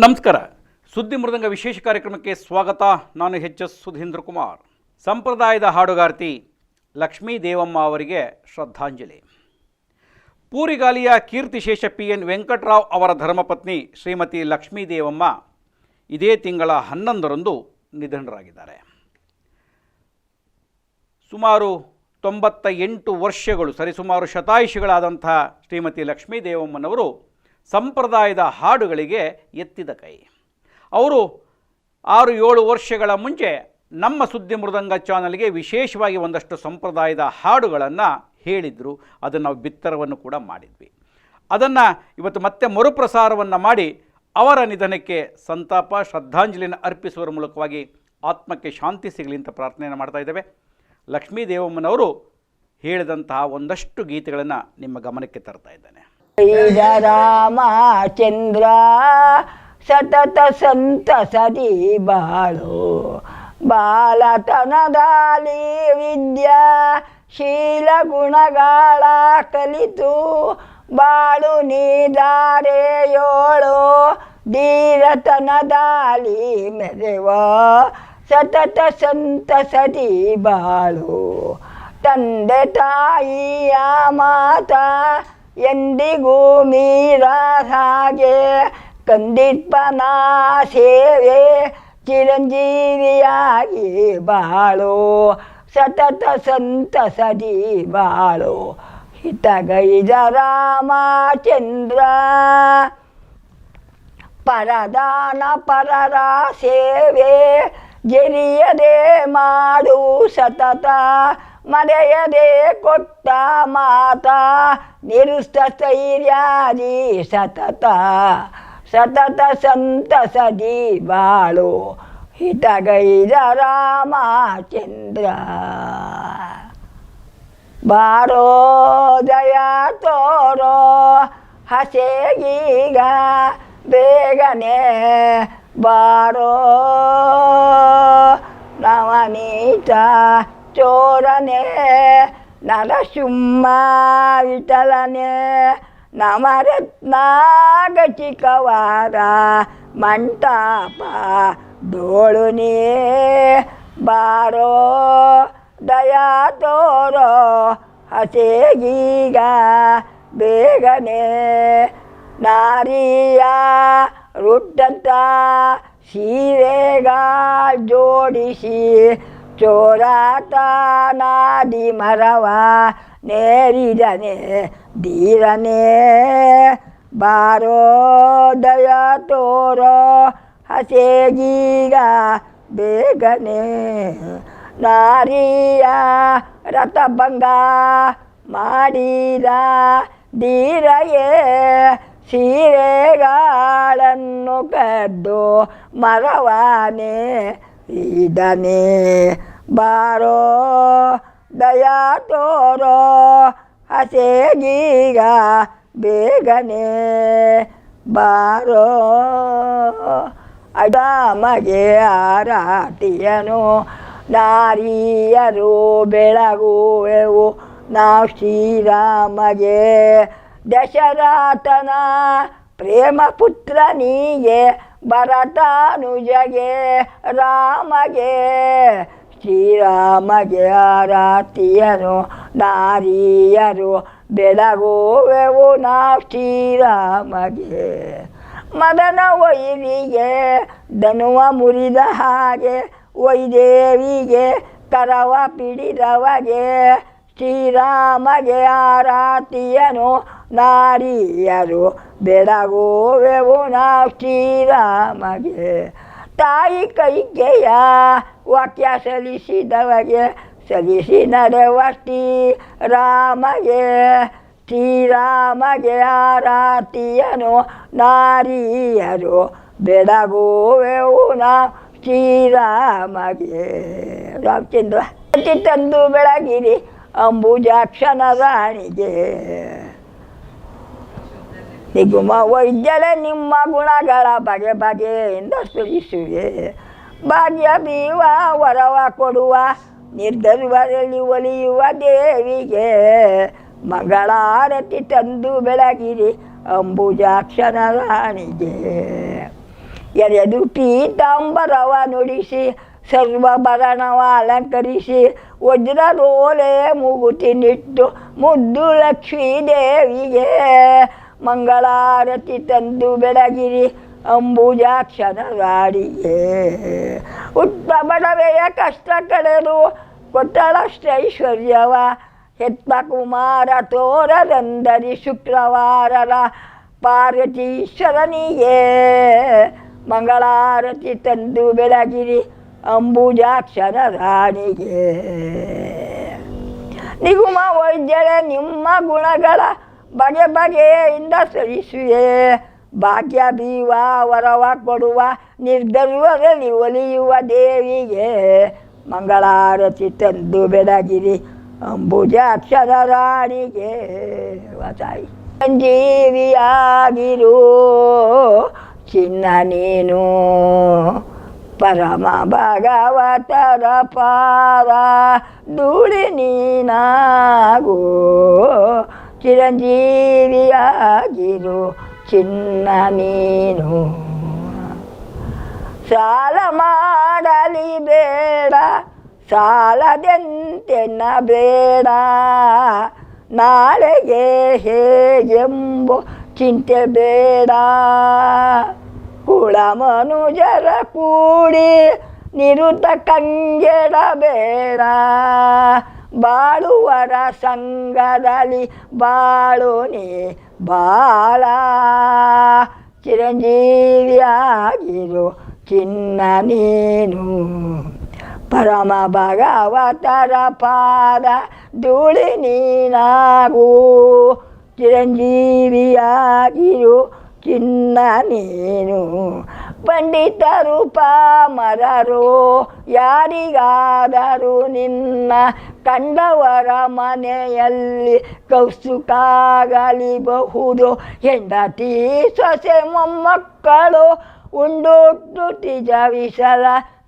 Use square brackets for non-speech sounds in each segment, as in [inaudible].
ನಮಸ್ಕಾರ. ಸುದ್ದಿ ಮೃದಂಗ ವಿಶೇಷ ಕಾರ್ಯಕ್ರಮಕ್ಕೆ ಸ್ವಾಗತ. ನಾನು ಎಚ್ ಎಸ್ ಸುಧೀಂದ್ರ ಕುಮಾರ್. ಸಂಪ್ರದಾಯದ ಹಾಡುಗಾರ್ತಿ ಲಕ್ಷ್ಮೀ ದೇವಮ್ಮ ಅವರಿಗೆ ಶ್ರದ್ಧಾಂಜಲಿ. ಪೂರಿಗಾಲಿಯ ಕೀರ್ತಿಶೇಷ ಪಿ ಎನ್ ವೆಂಕಟರಾವ್ ಅವರ ಧರ್ಮಪತ್ನಿ ಶ್ರೀಮತಿ ಲಕ್ಷ್ಮೀ ದೇವಮ್ಮ ಇದೇ ತಿಂಗಳ ಹನ್ನೊಂದರಂದು ನಿಧನರಾಗಿದ್ದಾರೆ. ಸುಮಾರು ತೊಂಬತ್ತ ಎಂಟು ವರ್ಷಗಳು ಸರಿಸುಮಾರು ಶತಾಯುಷಿಗಳಾದಂಥ ಶ್ರೀಮತಿ ಲಕ್ಷ್ಮೀ ದೇವಮ್ಮನವರು ಸಂಪ್ರದಾಯದ ಹಾಡುಗಳಿಗೆ ಎತ್ತಿದ ಕೈ. ಅವರು ಆರು ಏಳು ವರ್ಷಗಳ ಮುಂಚೆ ನಮ್ಮ ಸುದ್ದಿ ಮೃದಂಗ ಚಾನಲ್ಗೆ ವಿಶೇಷವಾಗಿ ಒಂದಷ್ಟು ಸಂಪ್ರದಾಯದ ಹಾಡುಗಳನ್ನು ಹೇಳಿದರು. ಅದನ್ನು ನಾವು ಬಿತ್ತರವನ್ನು ಕೂಡ ಮಾಡಿದ್ವಿ. ಅದನ್ನು ಇವತ್ತು ಮತ್ತೆ ಮರುಪ್ರಸಾರವನ್ನು ಮಾಡಿ ಅವರ ನಿಧನಕ್ಕೆ ಸಂತಾಪ ಶ್ರದ್ಧಾಂಜಲಿಯನ್ನು ಅರ್ಪಿಸುವ ಮೂಲಕವಾಗಿ ಆತ್ಮಕ್ಕೆ ಶಾಂತಿ ಸಿಗಲಿ ಅಂತ ಪ್ರಾರ್ಥನೆಯನ್ನು ಮಾಡ್ತಾ ಇದ್ದೇವೆ. ಲಕ್ಷ್ಮೀ ದೇವಮ್ಮನವರು ಹೇಳಿದಂತಹ ಒಂದಷ್ಟು ಗೀತೆಗಳನ್ನು ನಿಮ್ಮ ಗಮನಕ್ಕೆ ತರ್ತಾ ಇದ್ದೇನೆ. ಐದ ರಾಮಚಂದ್ರ ಸತತ ಸಂತಸದಿ ಬಾಳು. ಬಾಲತನದಾಲಿ ವಿದ್ಯಾ, ಶೀಲ ಗುಣಗಳ ಕಲಿತು ಬಾಳು ನೀದಾರೆಯೋಳು ಧೀರತನದಾಲಿ ಮೆರೆವ ಸತತ ಸಂತಸದಿ ಬಾಳು. ತಂದೆ ತಾಯಿಯ ಮಾತ ಎಂದಿಗೂ ಮೀರಾಗೆ ಕಂದಿಪ್ಪನ ಸೇವೆ ಚಿರಂಜೀವಿಯಾಗಿ ಬಾಳು. ಸತತ ಸಂತಸದಿ ಬಾಳು. ಹಿತಗೈದ ರಾಮಚಂದ್ರ ಪರದಾನ ಪರರ ಸೇವೆ ಜರಿಯದೆ ಮಾಡು. ಸತತ ಮರೆಯದೆ ಕೊಟ್ಟ ಮಾತ ನಿರುಸ್ತೈರ್ಯಾದಿ ಸತತ ಸತತ ಸಂತಸದಿ ಬಾಳು, ಹಿತಗೈದ ರಾಮಚಂದ್ರ ಬಾರೋ ಜಯ ತೋರೋ ಹಸೆಗೀಗ ಬೇಗನೆ ಬಾರೋ. ನವನೀತ ಚೋರನೆ ನರಸಿಂಹ ವಿಠಲನೆ ನವರತ್ನ ಗಚಿಕವಾರ ಮಂಟಪ ಡೋಳುನೇ ಬಾರೋ ದಯಾ ತೋರೋ ಹಸೆಗೀಗ ಬೇಗನೆ ನಾರಿಯ ರುಡ್ಡಂತ ಸೀರೆಗಾಳ್ ಜೋಡಿಸಿ ಚೋರಾಟ ನಾದಿ ಮರವ ನೇರಿದನೆ ಧೀರನೆ ಬಾರೋ ದಯ ತೋರೋ ಹಸೆಗೀಗ ಬೇಗನೆ ನಾರಿಯ ರಥಭಂಗ ಮಾಡಿದ ಧೀರಯೇ ಸೀರೆಗಳನ್ನು ಕದ್ದು ಮರವಾನೆ ಇದನೆ ಬಾರೋ, ದಯಾ ತೋರೋ, ಹಸೆಗೀಗ ಬೇಗನೆ. ಬಾರೋ, ಅಡಮಗೆ ಆರಾಟಿಯನು, ನಾರಿಯರು ಬೆಳಗುವೆವು. ನಾವು ಶ್ರೀರಾಮಗೆ ದಶರಥನ ಪ್ರೇಮ ಪುತ್ರನಿಗೆ ಭರತಾನುಜಗೆ, ರಾಮಗೆ, ಶ್ರೀರಾಮಗೆ ಆರಾತಿಯನು ನಾರಿಯರು, ಬೆಳಗುವೆವು ನಾ ಶ್ರೀರಾಮಗೆ. ಮದನ ವೈರಿಗೆ ಧನುವ ಮುರಿದ ಹಾಗೆ, ವೈದೇವಿಗೆ, ಕರವ ಪಿಡಿದವಗೆ ಶ್ರೀರಾಮಗೆ ಆರಾತಿಯನು, ನಾರಿಯರು ಬೆಳಗುವೆವು ನಾವು ಶ್ರೀರಾಮಗೆ. ತಾಯಿ ಕೈಗೆಯ ವಾಕ್ಯ ಸಲ್ಲಿಸಿದವಗೆ ಸಲ್ಲಿಸಿ ನಡೆವ ರಾಮಗೆ ಶ್ರೀರಾಮಗೆ ಆರಾತಿಯನು, ನಾರಿಯರು ಬೆಳಗುವೆವು ನಾವು ಶ್ರೀರಾಮಗೆ. ರಾಮಚಂದ್ರ ತಂದು ಬೆಳಗಿರಿ. ಅಂಬುಜಾಕ್ಷನ ರಾಣಿಗೆ ನಿಗುಮ ವೈದ್ಯಳೆ ನಿಮ್ಮ ಗುಣಗಳ ಬಗೆ ಬಗೆಯಿಂದ ಸುರಿಸುವೆ. ಭಾಗ್ಯ ಬೀವ, ವರವ ಕೊಡುವ ನಿರ್ಧರ್ವದಲ್ಲಿ ಒಲಿಯುವ ದೇವಿಗೆ. ಮಂಗಳಾರತಿ ತಂದು ಬೆಳಗಿರಿ ಅಂಬುಜಾಕ್ಷರ ರಾಣಿಗೆ ಎರೆದು ಪೀತಾಂಬರವ ನುಡಿಸಿ, ಸರ್ವಭರಣವ ಅಲಂಕರಿಸಿ ವಜ್ರರೋಲೆ ಮೂಗುತಿ ನಿಟ್ಟು ಮುದ್ದು ಲಕ್ಷ್ಮೀ ದೇವಿಗೆ ಮಂಗಳಾರತಿ ತಂದು ಬೆಳಗಿರಿ ಅಂಬುಜಾಕ್ಷರ ರಾಡಿಗೆ ಉತ್ತ ಬಡವೆಯ ಕಷ್ಟ ಕಳೆದು ಕೊಟ್ಟಳಷ್ಟೈಶ್ವರ್ಯವ ಹೆತ್ತ ಕುಮಾರ ತೋರದಂದರಿ ಶುಕ್ರವಾರರ ಪಾರ್ವತೀಶ್ವರನಿಗೆ ಮಂಗಳಾರತಿ ತಂದು ಬೆಳಗಿರಿ ಅಂಬುಜಾಕ್ಷರ ರಾಣಿಗೆ ನಿಗುಮ ವೈದ್ಯರೇ ನಿಮ್ಮ ಗುಣಗಳ ಬಗೆ ಬಗೆಯಿಂದ ಸರಿಸುವೆ ಭಾಗ್ಯ ಬೀವ, ವರವ ಕೊಡುವ ನಿರ್ಗರ್ವದಲ್ಲಿ ಒಲಿಯುವ ದೇವಿಗೆ ಮಂಗಳಾರತಿ ತಂದು ಬೆಳಗಿರಿ ಅಂಬುಜಾಕ್ಷರ ರಾಣಿಗೆ ವಸಾಯಿ, ಸಂಜೀವಿಯಾಗಿರು ಚಿನ್ನ ನೀನು. ಪರಮ ಭಗವತರ ಪಾರ ಧೂಳಿ ನೀನಾಗೋ. ಚಿರಂಜೀವಿಯಾಗಿರು ಚಿನ್ನ ನೀನು. ಸಾಲ ಮಾಡಲಿ ಬೇಡ ಸಾಲದೆಂತೆನ್ನ ಬೇಡ. ನಾಳೆಗೆ ಹೇಗೆಂಬ ಚಿಂತೆ ಬೇಡ. ಮನುಜರ ಕೂಡಿ ನಿರುತ ಕಂಗೆಡಬೇಡ. ಬಾಳುವರ ಸಂಘದಲ್ಲಿ ಬಾಳು ನೀ ಬಾಳ. ಚಿರಂಜೀವಿಯಾಗಿರು ಚಿನ್ನ ನೀನು. ಪರಮ ಭಗವತರ ಪಾದ ಧೂಳಿ ನೀನಾಗು. ಚಿರಂಜೀವಿಯಾಗಿರು ಚಿನ್ನ ನೀನು ಪಂಡಿತರು ಪಾಮರರು ಯಾರಿಗಾದರೂ ನಿನ್ನ ಕಂಡವರ ಮನೆಯಲ್ಲಿ ಕೌಸುಕಾಗಲಿಬಹುದು. ಹೆಂಡತಿ ಸೊಸೆ ಮೊಮ್ಮಕ್ಕಳು ಉಂಡುಟ್ಟು ತಿಜವಿಸಲ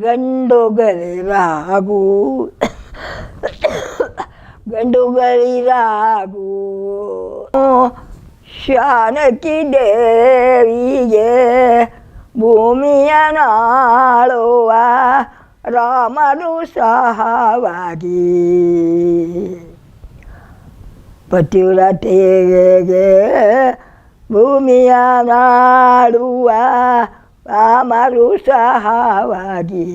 ಗಂಡುಗಳಿರಾಗು. ಗಂಡುಗಳಿರಾಗು. ಶಾನಕಿ ದೇವಿಗೆ ಭೂಮಿಯ ನಾಳುವ ರಾಮನು ಸಹವಾಗಿ. ಪತಿವ್ರತೆಗೆ ಭೂಮಿಯ ನಾಡುವ ರಾಮರು ಸಹವಾಗಿ.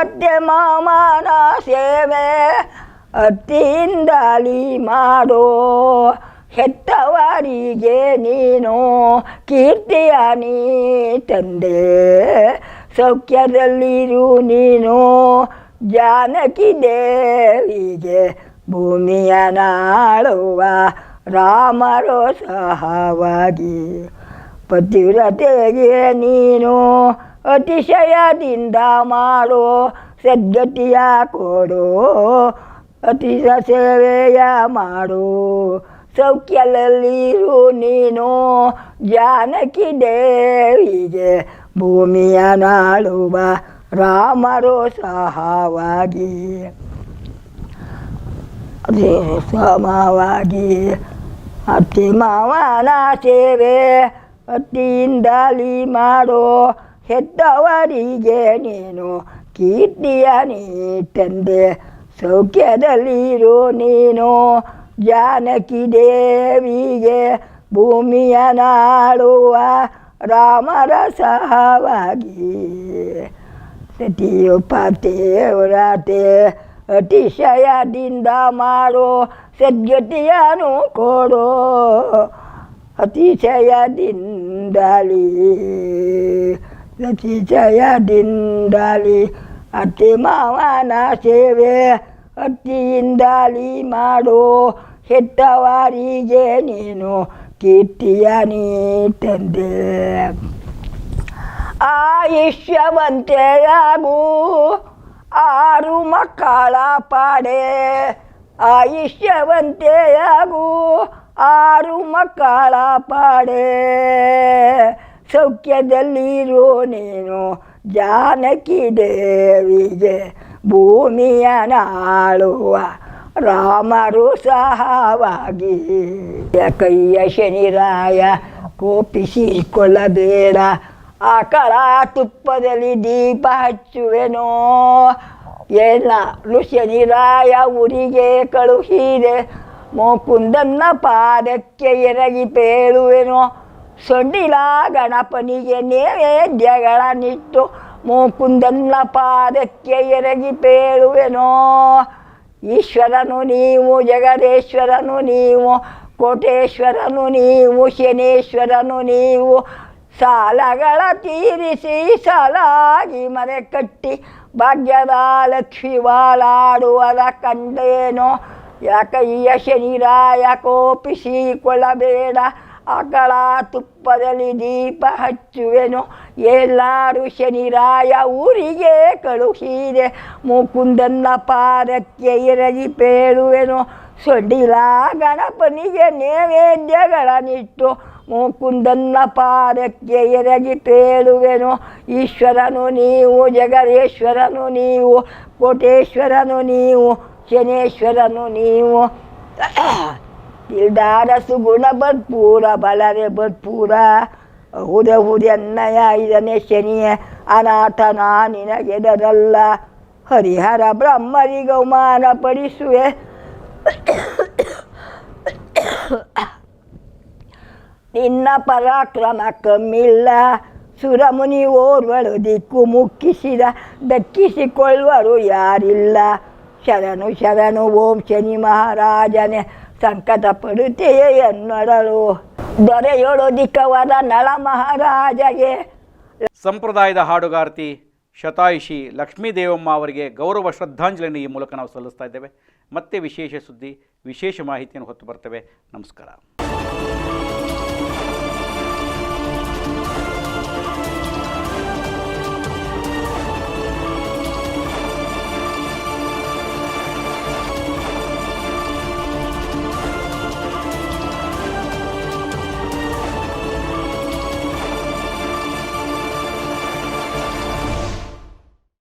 ಅತ್ತೆ ಮಾಮನ ಸೇವೆ ಅತ್ತಿಯಿಂದಲಿ ಮಾಡೋ ಹೆತ್ತವರಿಗೆ ನೀನು ಕೀರ್ತಿಯ ನೀ ತಂದೆ. ಸೌಖ್ಯದಲ್ಲಿರು ನೀನು ಜಾನಕಿ ದೇವಿಗೆ ಭೂಮಿಯ ನಾಳುವ ರಾಮರೋ ಸಹವಾಗಿ ಪತಿವ್ರತೆಗೆ ನೀನು ಅತಿಶಯದಿಂದ ಮಾಡೋ, ಸದ್ಗತಿಯ ಕೊಡೋ ಅತಿಶ ಸೇವೆಯ ಮಾಡು. ಸೌಖ್ಯದಲ್ಲಿರು ನೀನು ಜಾನಕಿ ದೇವಿಗೆ ಭೂಮಿಯ ನಾಳುವ ರಾಮರು ಸಹವಾಗಿ. ಸಮವಾಗಿ ಅತ್ತಿ ಮಾವನ ಸೇವೆ ಅತ್ತಿಯಿಂದಲಿ ಮಾಡೋ ಹೆದ್ದವರಿಗೆ ನೀನು ಕೀರ್ತಿಯ ನೀ ತಂದೆ. ಸೌಖ್ಯದಲ್ಲಿರು ನೀನು ಜಾನಕಿ ದೇವಿಗೆ ಭೂಮಿಯ ನಾಳುವ ರಾಮರ ಸಹವಾಗಿ ಸತಿಯು ಪಾತೇವ್ರತೆ ಅತಿಶಯದಿಂದ ಮಾಡೋ ಸದ್ಗತಿಯನ್ನು ಕೊಡೋ ಅತಿಶಯದಿಂದಲಿ ಅತಿಶಯದಿಂದಲಿ ಅತಿ ಮಾವನ ಸೇವೆ ಅತ್ತಿಯಿಂದಲಿ ಮಾಡೋ ಹೆತ್ತವರಿಗೆ ನೀನು ಕೀರ್ತಿಯ ನೀ ತಂದೆ ಆಯುಷ್ಯವಂತೆಯಾಗು, ಆರು ಮಕ್ಕಳ ಪಾಡೆ. ಆಯುಷ್ಯವಂತೆಯಾಗು, ಆರು ಮಕ್ಕಳ ಪಾಡೆ. ಸೌಖ್ಯದಲ್ಲಿರು ನೀನು ಜಾನಕಿ ದೇವಿಗೆ ಭೂಮಿಯ ನಾಳುವ. ರಾಮರು ಸಹವಾಗಿ ಕೈಯ ಶನಿರಾಯ ಕೋಪಿಸಿಕೊಳ್ಳಬೇಡ ಆಕಳ ತುಪ್ಪದಲ್ಲಿ ದೀಪ ಹಚ್ಚುವೆನೋ. ಎಲ್ಲ ಶನಿರಾಯ ಊರಿಗೆ ಕಳುಹಿದೆ. ಮೋಕುಂದನ್ನ ಪಾದಕ್ಕೆ ಎರಗಿ ಪೇಳುವೆನೋ ಸೊಂಡಿಲ ಗಣಪನಿಗೆ ನೈವೇದ್ಯಗಳನ್ನಿಟ್ಟು ಮೋಕುಂದನ್ನ ಪಾದಕ್ಕೆ ಎರಗಿ ಪೇಳುವೆನೋ ಈಶ್ವರನು ನೀವು ಜಗದೇಶ್ವರನು ನೀವು, ಕೋಟೇಶ್ವರನು ನೀವು, ಶನೇಶ್ವರನು ನೀವು. ಸಾಲಗಳ ತೀರಿಸಿ ಸಾಲಾಗಿ ಮನೆ ಕಟ್ಟಿ ಭಾಗ್ಯದ ಲಕ್ಷ್ಮಿ ಬಾಲಾಡುವರ ಕಂಡೇನೋ ಯಾಕಯ್ಯ ಶನಿರಾಯ ಕೋಪಿಸಿಕೊಳ್ಳಬೇಡ ಅಗಳ ತುಪ್ಪದಲ್ಲಿ ದೀಪ ಹಚ್ಚುವೆನು. ಎಲ್ಲಾರು ಶನಿರಾಯ ಊರಿಗೆ ಕಳುಹಿದೆ. ಮುಕುಂದನ್ನ ಪಾರಕ್ಕೆ ಇರಲಿ ಪೇಳುವೆನು. ಸೊಡ್ಡಿಲ ಗಣಪನಿಗೆ ನೈವೇದ್ಯಗಳನ್ನಿಟ್ಟು ಮುಕುಂದನ್ನ ಪಾರಕ್ಕೆ ಎರಗಿ ಪೇಳುವೆನು. ಈಶ್ವರನು ನೀವು, ಜಗದೇಶ್ವರನು ನೀವು, ಕೋಟೇಶ್ವರನು ನೀವು, ಶನೇಶ್ವರನು ನೀವು. [clears throat] ಸುಗುಣ ಭರ್ಪೂರ ಬಲರೆ ಭರ್ಪೂರ. ಹುದ ಹುದನ್ನಯ ಇದನೆ ಶನಿಯ ಅನಾಥನ ನಿನಗೆದರಲ್ಲ ಹರಿಹರ ಬ್ರಹ್ಮರಿಗೆ ಅವಮಾನ ಪಡಿಸುವೆ. ನಿನ್ನ ಪರಾಕ್ರಮ ಕಮ್ಮಿಲ್ಲ. ಸುರಮುನಿ ಓರ್ವಳು ದಿಕ್ಕು ಮುಕ್ಕಿಸಿದ ದಕ್ಕಿಸಿಕೊಳ್ಳುವರು ಯಾರಿಲ್ಲ. ಶರಣು ಶರಣು, ಓಂ ಶನಿ ಮಹಾರಾಜನೇ ಸಂಕಟ ಪಡುತ್ತೆಯೇ ದೊರೆಯೊಳು ದಿಕ್ಕವಾದ ನಳ ಮಹಾರಾಜಗೆ. ಸಂಪ್ರದಾಯದ ಹಾಡುಗಾರ್ತಿ ಶತಾಯುಷಿ ಲಕ್ಷ್ಮೀ ದೇವಮ್ಮ ಅವರಿಗೆ ಗೌರವ ಶ್ರದ್ಧಾಂಜಲಿಯನ್ನು ಈ ಮೂಲಕ ನಾವು ಸಲ್ಲಿಸ್ತಾ ಇದ್ದೇವೆ. ಮತ್ತೆ ವಿಶೇಷ ಸುದ್ದಿ, ವಿಶೇಷ ಮಾಹಿತಿಯನ್ನು ಹೊತ್ತು ಬರ್ತೇವೆ. ನಮಸ್ಕಾರ.